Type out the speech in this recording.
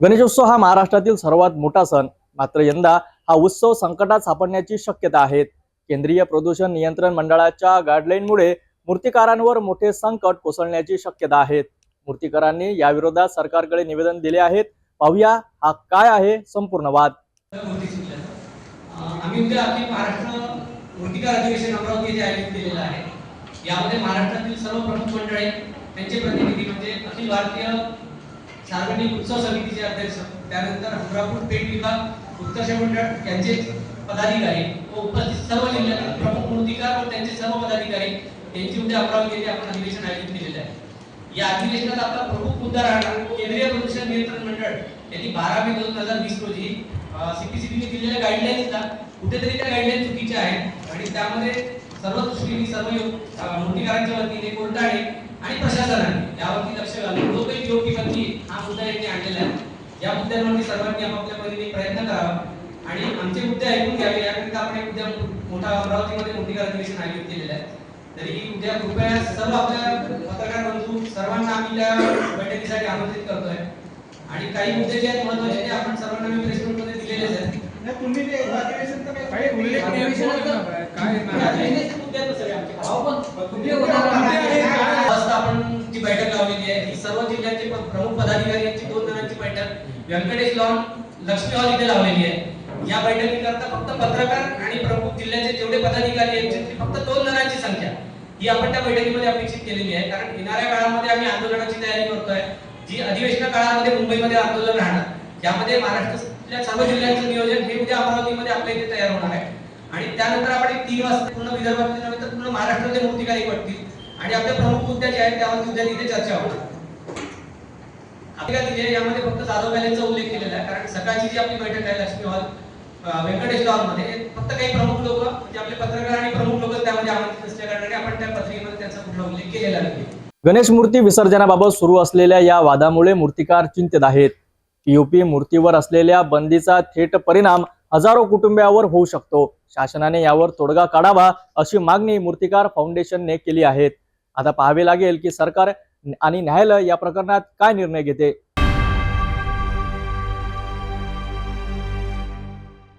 गणेशोत्सव हा महाराष्ट्रातील सर्वात मोठा सण. मात्र यंदा हा उत्सव संकटात सापडण्याची शक्यता आहे. केंद्रीय प्रदूषण नियंत्रण मंडळाच्या गाईडलाईनमुळे मूर्तिकारांवर मोठे संकट कोसळण्याची शक्यता आहे. मूर्तिकारांनी याविरोधात सरकारकडे निवेदन दिले आहेत. पाहूया हा काय आहे संपूर्ण वाद. आम्ही उद्या अखिल महाराष्ट्र मूर्तिकार अधिवेशन अमरावती येथे आयोजित केलेलं आहे. यामध्ये महाराष्ट्रातील सर्व प्रमुख मंडळे त्यांचे प्रतिनिधी म्हणजे अखिल भारतीय सार्वजनिक उत्सव समितीचे अध्यक्ष त्यानंतर हमरापूर पेठ विभाग उत्कर्ष मंडळ यांचे पदाधिकारी व उपस्थित सर्व जिल्ह्यातील प्रमुख मूर्तिकार व त्यांचे सर्व पदाधिकारी यांची उद्या अमरावती येथे आपण अधिवेशन आयोजित केलेलं आहे. या अधिवेशनात आपला प्रमुख मुद्दा राहणार केंद्रीय प्रदूषण नियंत्रण मंडळ. यांनी बारा मे दोन हजार वीस रोजी सीपीसीबीने दिलेल्या गाईडलाईन्सला कुठेतरी त्या गाईडलाईन चुकीच्या आहेत आणि त्यामध्ये सर्व दृष्टीने सर्व योग- मूर्तिकारांच्या वतीने कोर्टाने आणि प्रशासनाने यावरती लक्ष घालून जो काही योग्यपंथी हा मुद्दा यांनी आणलेला आहे या मुद्द्यांवरती सर्वांनी आपापल्या परीने प्रयत्न करावा आणि आमचे मुद्दे ऐकून घ्यावे याकरिता आपण एक उद्या मोठा अमरावतीमध्ये मूर्तिकार अधिवेशन आयोजित केलेलं आहे तरी उद्या कृपया सर्व आपल्या पत्रकार बंधू सर्वांना आम्ही त्या बैठकीसाठी आमंत्रित करतोय आणि काही मुद्दे जे आहेत महत्त्वाचे ते आपण सर्वांना मी प्रेस मध्ये दिलेलेच आहेत नाही, तुम्ही ते अधिवेशन तर काही- काही उल्लेख नाही. काय नाही. मुद्दे आहेत सगळे आमचे. अहो, पण तुम्ही जिल्ह्याचे प्रमुख पदाधिकारी यांची दोन जणांची बैठक. व्यंकटेश लॉन लक्ष्मी हॉल इथे लावलेली आहे. या बैठकीकरता फक्त पत्रकार आणि प्रमुख जिल्ह्याचे जेवढे पदाधिकारी आहेत फक्त दोन जणांची संख्या. ही आपण त्या बैठकीमध्ये अपेक्षित केलेली आहे कारण येणाऱ्या काळामध्ये आम्ही आंदोलनाची तयारी करतोय. जी अधिवेशन काळामध्ये मुंबईमध्ये आंदोलन राहणार यामध्ये महाराष्ट्रातल्या सर्व जिल्ह्यांचं नियोजन हे उद्या अमरावतीमध्ये आपल्या इथे तयार होणार आहे. आणि त्यानंतर आपण एक तीन वाजता पूर्ण विदर्भातले नव्हे तर पूर्ण महाराष्ट्रातले मूर्तिकारी एकवटतील. आणि आपल्या प्रमुख मुद्दे जे आहेत त्यावर उद्या तिथे चर्चा होणार. आपल्या यामध्ये फक्त जाधव बॅलेंचा उल्लेख केलेला आहे कारण सकाळची जी आपली बैठक आहे लक्ष्मी हॉल व्यंकटेशमध्ये फक्त काही प्रमुख लोक म्हणजे आपले पत्रकार आणि प्रमुख लोक त्यामध्ये आमंत्रित असल्याकारणाने आपण त्या पत्रिकेमध्ये त्याचा कुठला उल्लेख केलेला नाही. गणेश मूर्ती विसर्जनाबाबत सुरू असलेल्या या वादामुळे मूर्तिकार चिंतित आहेत. पीओपी मूर्तीवर असलेल्या बंदीचा थेट परिणाम हजारो कुटुंबियावर होऊ शकतो. शासनाने यावर तोडगा काढावा अशी मागणी मूर्तिकार फाउंडेशनने केली आहे. आता पाहावे लागेल की सरकार आणि न्यायालय या प्रकरणात काय निर्णय घेते?